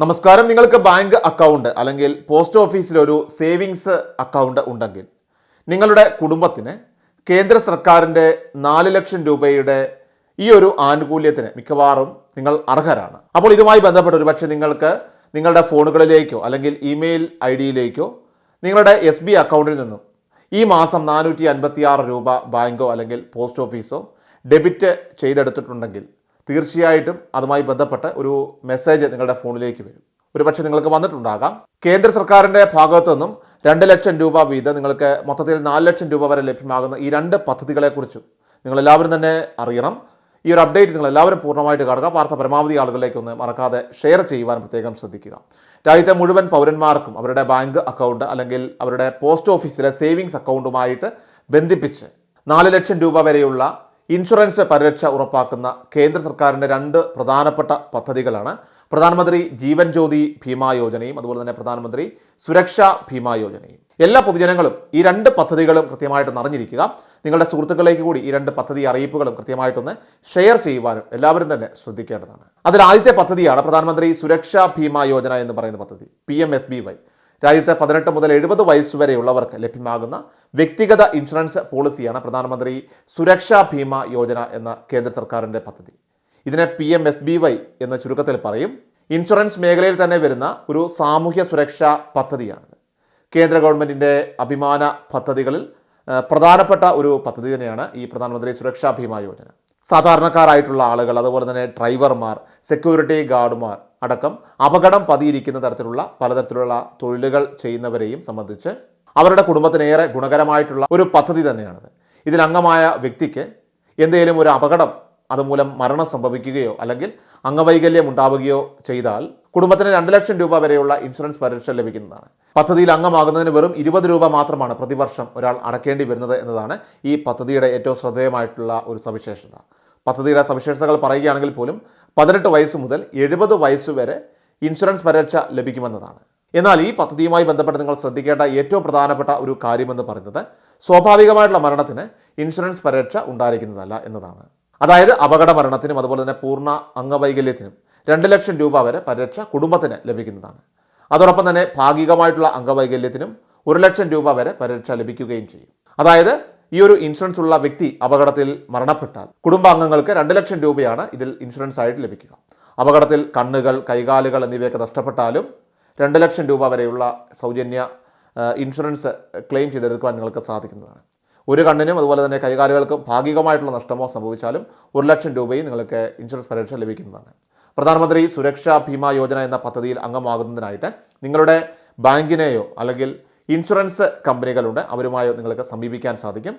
നമസ്കാരം. നിങ്ങൾക്ക് bank account അല്ലെങ്കിൽ പോസ്റ്റ് ഓഫീസിൽ ഒരു സേവിങ്സ് അക്കൗണ്ട് ഉണ്ടെങ്കിൽ നിങ്ങളുടെ കുടുംബത്തിന് കേന്ദ്ര സർക്കാരിന്റെ നാല് ലക്ഷം രൂപയുടെ ഈ ഒരു ആനുകൂല്യത്തിന് മിക്കവാറും നിങ്ങൾ അർഹരാണ്. അപ്പോൾ ഇതുമായി ബന്ധപ്പെട്ട് ഒരുപക്ഷെ നിങ്ങൾക്ക് നിങ്ങളുടെ ഫോണുകളിലേക്കോ അല്ലെങ്കിൽ ഇമെയിൽ ഐ ഡിയിലേക്കോ നിങ്ങളുടെ എസ് ബി അക്കൗണ്ടിൽ നിന്നും ഈ മാസം നാനൂറ്റി അൻപത്തി ആറ് രൂപ ബാങ്കോ അല്ലെങ്കിൽ പോസ്റ്റ് ഓഫീസോ ഡെബിറ്റ് ചെയ്തെടുത്തിട്ടുണ്ടെങ്കിൽ തീർച്ചയായിട്ടും അതുമായി ബന്ധപ്പെട്ട് ഒരു മെസ്സേജ് നിങ്ങളുടെ ഫോണിലേക്ക് വരും. ഒരുപക്ഷെ നിങ്ങൾക്ക് വന്നിട്ടുണ്ടാകാം. കേന്ദ്ര സർക്കാരിന്റെ ഭാഗത്തു നിന്നും രണ്ട് ലക്ഷം രൂപ വീതം നിങ്ങൾക്ക് മൊത്തത്തിൽ നാല് ലക്ഷം രൂപ വരെ ലഭ്യമാകുന്ന ഈ രണ്ട് പദ്ധതികളെക്കുറിച്ചും നിങ്ങളെല്ലാവരും തന്നെ അറിയണം. ഈ ഒരു അപ്ഡേറ്റ് നിങ്ങൾ എല്ലാവരും പൂർണമായിട്ട് കാണുക. വാർത്ത പരമാവധി ആളുകളിലേക്ക് ഒന്ന് മറക്കാതെ ഷെയർ ചെയ്യുവാൻ പ്രത്യേകം ശ്രദ്ധിക്കുക. രാജ്യത്തെ മുഴുവൻ പൗരന്മാർക്കും അവരുടെ ബാങ്ക് അക്കൗണ്ട് അല്ലെങ്കിൽ അവരുടെ പോസ്റ്റ് ഓഫീസിലെ സേവിങ്സ് അക്കൗണ്ടുമായിട്ട് ബന്ധിപ്പിച്ച് നാല് ലക്ഷം രൂപ വരെയുള്ള ഇൻഷുറൻസ് പരിരക്ഷ ഉറപ്പാക്കുന്ന കേന്ദ്ര സർക്കാരിന്റെ രണ്ട് പ്രധാനപ്പെട്ട പദ്ധതികളാണ്. പ്രധാനമന്ത്രി ജീവൻ ജ്യോതി ഭീമാ യോജനയും അതുപോലെ തന്നെ പ്രധാനമന്ത്രി സുരക്ഷാ ഭീമാ യോജനയും. എല്ലാ പൊതുജനങ്ങളും ഈ രണ്ട് പദ്ധതികളും കൃത്യമായിട്ട് അറിഞ്ഞിരിക്കുക. നിങ്ങളുടെ സുഹൃത്തുക്കളിലേക്ക് കൂടി ഈ രണ്ട് പദ്ധതി അറിയിപ്പുകളും കൃത്യമായിട്ടൊന്ന് ഷെയർ ചെയ്യുവാനും എല്ലാവരും തന്നെ ശ്രദ്ധിക്കേണ്ടതാണ്. അതിൽ ആദ്യത്തെ പദ്ധതിയാണ് പ്രധാനമന്ത്രി സുരക്ഷാ ഭീമാ യോജന എന്ന് പറയുന്ന പദ്ധതി P M S B Y. രാജ്യത്തെ പതിനെട്ട് മുതൽ എഴുപത് വയസ്സ് വരെയുള്ളവർക്ക് ലഭ്യമാകുന്ന വ്യക്തിഗത ഇൻഷുറൻസ് പോളിസിയാണ് പ്രധാനമന്ത്രി സുരക്ഷാ ഭീമ യോജന എന്ന കേന്ദ്ര സർക്കാരിന്റെ പദ്ധതി. ഇതിനെ P M S B Y എന്ന ചുരുക്കത്തിൽ പറയും. ഇൻഷുറൻസ് മേഖലയിൽ തന്നെ വരുന്ന ഒരു സാമൂഹ്യ സുരക്ഷാ പദ്ധതിയാണ്. കേന്ദ്ര ഗവൺമെന്റിന്റെ അഭിമാന പദ്ധതികളിൽ പ്രധാനപ്പെട്ട ഒരു പദ്ധതി തന്നെയാണ് ഈ പ്രധാനമന്ത്രി സുരക്ഷാ ഭീമ യോജന. സാധാരണക്കാരായിട്ടുള്ള ആളുകൾ അതുപോലെ തന്നെ ഡ്രൈവർമാർ സെക്യൂരിറ്റി ഗാർഡുമാർ അടക്കം അപകടം പതിയിരിക്കുന്ന തരത്തിലുള്ള പലതരത്തിലുള്ള തൊഴിലുകൾ ചെയ്യുന്നവരെയും സംബന്ധിച്ച് അവരുടെ കുടുംബത്തിനേറെ ഗുണകരമായിട്ടുള്ള ഒരു പദ്ധതി തന്നെയാണിത്. ഇതിലംഗമായ വ്യക്തിക്ക് എന്തെങ്കിലും ഒരു അപകടം അതുമൂലം മരണം സംഭവിക്കുകയോ അല്ലെങ്കിൽ അംഗവൈകല്യം ഉണ്ടാവുകയോ ചെയ്താൽ കുടുംബത്തിന് രണ്ട് ലക്ഷം രൂപ വരെയുള്ള ഇൻഷുറൻസ് പരിരക്ഷ ലഭിക്കുന്നതാണ്. പദ്ധതിയിൽ അംഗമാകുന്നതിന് വെറും ഇരുപത് രൂപ മാത്രമാണ് പ്രതിവർഷം ഒരാൾ അടക്കേണ്ടി വരുന്നത് എന്നതാണ് ഈ പദ്ധതിയുടെ ഏറ്റവും ശ്രദ്ധേയമായിട്ടുള്ള ഒരു സവിശേഷത. പദ്ധതിയുടെ സവിശേഷതകൾ പറയുകയാണെങ്കിൽ പോലും പതിനെട്ട് വയസ്സ് മുതൽ എഴുപത് വയസ്സ് വരെ ഇൻഷുറൻസ് പരിരക്ഷ ലഭിക്കുമെന്നതാണ്. എന്നാൽ ഈ പദ്ധതിയുമായി ബന്ധപ്പെട്ട് നിങ്ങൾ ശ്രദ്ധിക്കേണ്ട ഏറ്റവും പ്രധാനപ്പെട്ട ഒരു കാര്യമെന്ന് പറയുന്നത് സ്വാഭാവികമായിട്ടുള്ള മരണത്തിന് ഇൻഷുറൻസ് പരിരക്ഷ ഉണ്ടായിരിക്കുന്നതല്ല എന്നതാണ്. അതായത് അപകട മരണത്തിനും അതുപോലെ തന്നെ പൂർണ അംഗവൈകല്യത്തിനും രണ്ട് ലക്ഷം രൂപ വരെ പരിരക്ഷ കുടുംബത്തിന് ലഭിക്കുന്നതാണ്. അതോടൊപ്പം തന്നെ ഭാഗികമായിട്ടുള്ള അംഗവൈകല്യത്തിനും ഒരു ലക്ഷം രൂപ വരെ പരിരക്ഷ ലഭിക്കുകയും ചെയ്യും. അതായത് ഈ ഒരു ഇൻഷുറൻസ് ഉള്ള വ്യക്തി അപകടത്തിൽ മരണപ്പെട്ടാൽ കുടുംബാംഗങ്ങൾക്ക് രണ്ട് ലക്ഷം രൂപയാണ് ഇതിൽ ഇൻഷുറൻസ് ആയിട്ട് ലഭിക്കുക. അപകടത്തിൽ കണ്ണുകൾ കൈകാലുകൾ എന്നിവയൊക്കെ നഷ്ടപ്പെട്ടാലും രണ്ട് ലക്ഷം രൂപ വരെയുള്ള സൗജന്യ ഇൻഷുറൻസ് ക്ലെയിം ചെയ്തെടുക്കുവാൻ നിങ്ങൾക്ക് സാധിക്കുന്നതാണ്. ഒരു കണ്ണിനും അതുപോലെ തന്നെ കൈകാലുകൾക്കും ഭാഗികമായിട്ടുള്ള നഷ്ടമോ സംഭവിച്ചാലും ഒരു ലക്ഷം രൂപയും നിങ്ങൾക്ക് ഇൻഷുറൻസ് പരിരക്ഷ ലഭിക്കുന്നതാണ്. പ്രധാനമന്ത്രി സുരക്ഷാ ഭീമാ യോജന എന്ന പദ്ധതിയിൽ അംഗമാകുന്നതിനായിട്ട് നിങ്ങളുടെ ബാങ്കിനെയോ അല്ലെങ്കിൽ ഇൻഷുറൻസ് കമ്പനികളുണ്ട്. അവരുമായി നിങ്ങൾക്ക് സമീപിക്കാൻ സാധിക്കും.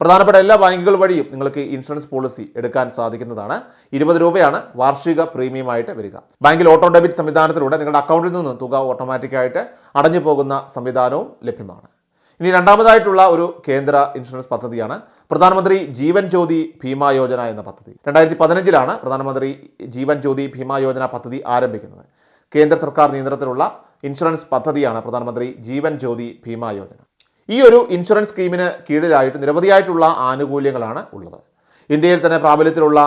പ്രധാനപ്പെട്ട എല്ലാ ബാങ്കുകൾ വഴിയും നിങ്ങൾക്ക് ഇൻഷുറൻസ് പോളിസി എടുക്കാൻ സാധിക്കുന്നതാണ്. ഇരുപത് രൂപയാണ് വാർഷിക പ്രീമിയമായിട്ട് വരിക. ബാങ്കിൽ ഓട്ടോ ഡെബിറ്റ് സംവിധാനത്തിലൂടെ നിങ്ങളുടെ അക്കൗണ്ടിൽ നിന്ന് തുക ഓട്ടോമാറ്റിക്കായിട്ട് അടഞ്ഞു പോകുന്ന സംവിധാനവും ലഭ്യമാണ്. ഇനി രണ്ടാമതായിട്ടുള്ള ഒരു കേന്ദ്ര ഇൻഷുറൻസ് പദ്ധതിയാണ് പ്രധാനമന്ത്രി ജീവൻ ജ്യോതി ഭീമാ യോജന എന്ന പദ്ധതി. രണ്ടായിരത്തി പതിനഞ്ചിലാണ് പ്രധാനമന്ത്രി ജീവൻ ജ്യോതി ഭീമാ യോജന പദ്ധതി ആരംഭിക്കുന്നത്. കേന്ദ്ര സർക്കാർ നിയന്ത്രണത്തിലുള്ള ഇൻഷുറൻസ് പദ്ധതിയാണ് പ്രധാനമന്ത്രി ജീവൻ ജ്യോതി ഭീമാ യോജന. ഈ ഒരു ഇൻഷുറൻസ് സ്കീമിന് കീഴിലായിട്ട് നിരവധിയായിട്ടുള്ള ആനുകൂല്യങ്ങളാണ് ഉള്ളത്. ഇന്ത്യയിൽ തന്നെ പ്രാബല്യത്തിലുള്ള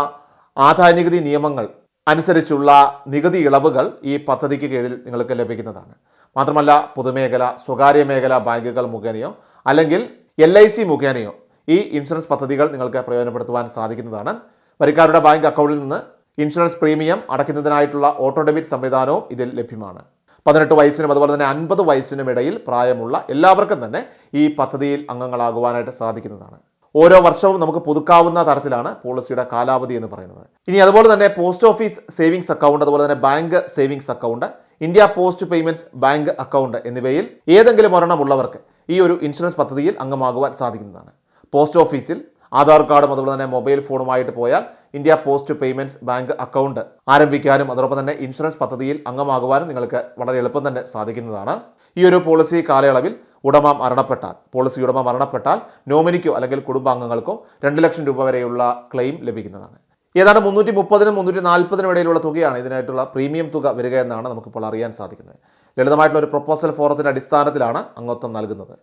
ആദായ നികുതി നിയമങ്ങൾ അനുസരിച്ചുള്ള നികുതി ഇളവുകൾ ഈ പദ്ധതിക്ക് കീഴിൽ നിങ്ങൾക്ക് ലഭിക്കുന്നതാണ്. മാത്രമല്ല പൊതുമേഖല സ്വകാര്യ മേഖല ബാങ്കുകൾ മുഖേനയോ അല്ലെങ്കിൽ എൽ ഐ സി മുഖേനയോ ഈ ഇൻഷുറൻസ് പദ്ധതികൾ നിങ്ങൾക്ക് പ്രയോജനപ്പെടുത്തുവാൻ സാധിക്കുന്നതാണ്. വരിക്കാരുടെ ബാങ്ക് അക്കൗണ്ടിൽ നിന്ന് ഇൻഷുറൻസ് പ്രീമിയം അടയ്ക്കുന്നതിനായിട്ടുള്ള ഓട്ടോ ഡെബിറ്റ് സംവിധാനവും ഇതിൽ ലഭ്യമാണ്. പതിനെട്ട് വയസ്സിനും അതുപോലെ തന്നെ അൻപത് വയസ്സിനും ഇടയിൽ പ്രായമുള്ള എല്ലാവർക്കും തന്നെ ഈ പദ്ധതിയിൽ അംഗങ്ങളാകുവാനായിട്ട് സാധിക്കുന്നതാണ്. ഓരോ വർഷവും നമുക്ക് പുതുക്കാവുന്ന തരത്തിലാണ് പോളിസിയുടെ കാലാവധി എന്ന് പറയുന്നത്. ഇനി അതുപോലെ തന്നെ പോസ്റ്റ് ഓഫീസ് സേവിങ്സ് അക്കൗണ്ട് അതുപോലെ തന്നെ bank savings account India post payments bank account എന്നിവയിൽ ഏതെങ്കിലും ഒരെണ്ണമുള്ളവർക്ക് ഈ ഒരു ഇൻഷുറൻസ് പദ്ധതിയിൽ അംഗമാകുവാൻ സാധിക്കുന്നതാണ്. പോസ്റ്റ് ഓഫീസിൽ ആധാർ കാർഡും അതുപോലെ തന്നെ മൊബൈൽ ഫോണുമായിട്ട് പോയാൽ India post payments bank account ആരംഭിക്കാനും അതോടൊപ്പം തന്നെ ഇൻഷുറൻസ് പദ്ധതിയിൽ അംഗമാകുവാനും നിങ്ങൾക്ക് വളരെ എളുപ്പം തന്നെ സാധിക്കുന്നതാണ്. ഈ ഒരു പോളിസി കാലയളവിൽ ഉടമ മരണപ്പെട്ടാൽ പോളിസി ഉടമ മരണപ്പെട്ടാൽ നോമിനിക്കോ അല്ലെങ്കിൽ കുടുംബാംഗങ്ങൾക്കോ രണ്ട് ലക്ഷം രൂപ വരെയുള്ള ക്ലെയിം ലഭിക്കുന്നതാണ്. ഏതാണ്ട് മുന്നൂറ്റി മുപ്പതിനും മുന്നൂറ്റി നാൽപ്പതിനും ഇടയിലുള്ള തുകയാണ് ഇതിനായിട്ടുള്ള പ്രീമിയം തുക വരിക എന്നാണ് നമുക്കിപ്പോൾ അറിയാൻ സാധിക്കുന്നത്. ലളിതമായിട്ടുള്ള ഒരു പ്രൊപ്പോസൽ ഫോറത്തിന്റെ അടിസ്ഥാനത്തിലാണ് അംഗത്വം നൽകുന്നത്.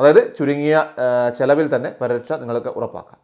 അതായത് ചുരുങ്ങിയ ചെലവിൽ തന്നെ പരിരക്ഷ നിങ്ങൾക്ക് ഉറപ്പാക്കാം.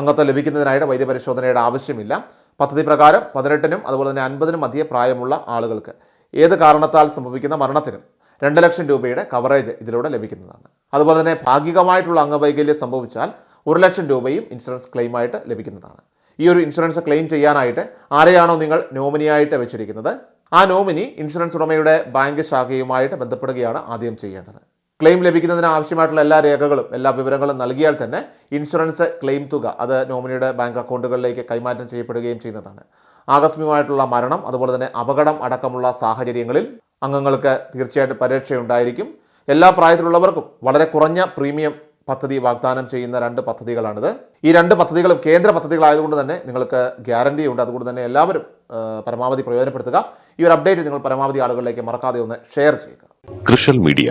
അംഗത്വം ലഭിക്കുന്നതിനായിട്ട് വൈദ്യപരിശോധനയുടെ ആവശ്യമില്ല. പദ്ധതി പ്രകാരം പതിനെട്ടിനും അതുപോലെ തന്നെ അൻപതിനും അധികം പ്രായമുള്ള ആളുകൾക്ക് ഏത് കാരണത്താൽ സംഭവിക്കുന്ന മരണത്തിനും രണ്ട് ലക്ഷം രൂപയുടെ കവറേജ് ഇതിലൂടെ ലഭിക്കുന്നതാണ്. അതുപോലെ തന്നെ ഭാഗികമായിട്ടുള്ള അംഗവൈകല്യം സംഭവിച്ചാൽ ഒരു ലക്ഷം രൂപയും ഇൻഷുറൻസ് ക്ലെയിമായിട്ട് ലഭിക്കുന്നതാണ്. ഈ ഒരു ഇൻഷുറൻസ് ക്ലെയിം ചെയ്യാനായിട്ട് ആരെയാണോ നിങ്ങൾ നോമിനിയായിട്ട് വെച്ചിരിക്കുന്നത്? ആ നോമിനി ഇൻഷുറൻസ് ഉടമയുടെ ബാങ്ക് ശാഖയുമായിട്ട് ബന്ധപ്പെടുകയാണ് ആദ്യം ചെയ്യേണ്ടത്. ക്ലെയിം ലഭിക്കുന്നതിന് ആവശ്യമായിട്ടുള്ള എല്ലാ രേഖകളും എല്ലാ വിവരങ്ങളും നൽകിയാൽ തന്നെ ഇൻഷുറൻസ് ക്ലെയിം തുക അത് നോമിനിയുടെ ബാങ്ക് അക്കൗണ്ടുകളിലേക്ക് കൈമാറ്റം ചെയ്യപ്പെടുകയും ചെയ്യുന്നതാണ്. ആകസ്മികമായിട്ടുള്ള മരണം അതുപോലെ തന്നെ അപകടം അടക്കമുള്ള സാഹചര്യങ്ങളിൽ അംഗങ്ങൾക്ക് തീർച്ചയായിട്ടും പരിരക്ഷയുണ്ടായിരിക്കും എല്ലാ പ്രായത്തിലുള്ളവർക്കും വളരെ കുറഞ്ഞ പ്രീമിയം പദ്ധതി വാഗ്ദാനം ചെയ്യുന്ന രണ്ട് പദ്ധതികളാണിത്. ഈ രണ്ട് പദ്ധതികളും കേന്ദ്ര പദ്ധതികളായതുകൊണ്ട് തന്നെ നിങ്ങൾക്ക് ഗ്യാരണ്ടി ഉണ്ട്. അതുകൊണ്ട് തന്നെ എല്ലാവരും പരമാവധി പ്രയോജനപ്പെടുത്തുക. ഈ ഒരു അപ്ഡേറ്റ് നിങ്ങൾ പരമാവധി ആളുകളിലേക്ക് മറക്കാതെ ഒന്ന് ഷെയർ ചെയ്യുക. കൃഷൽ മീഡിയ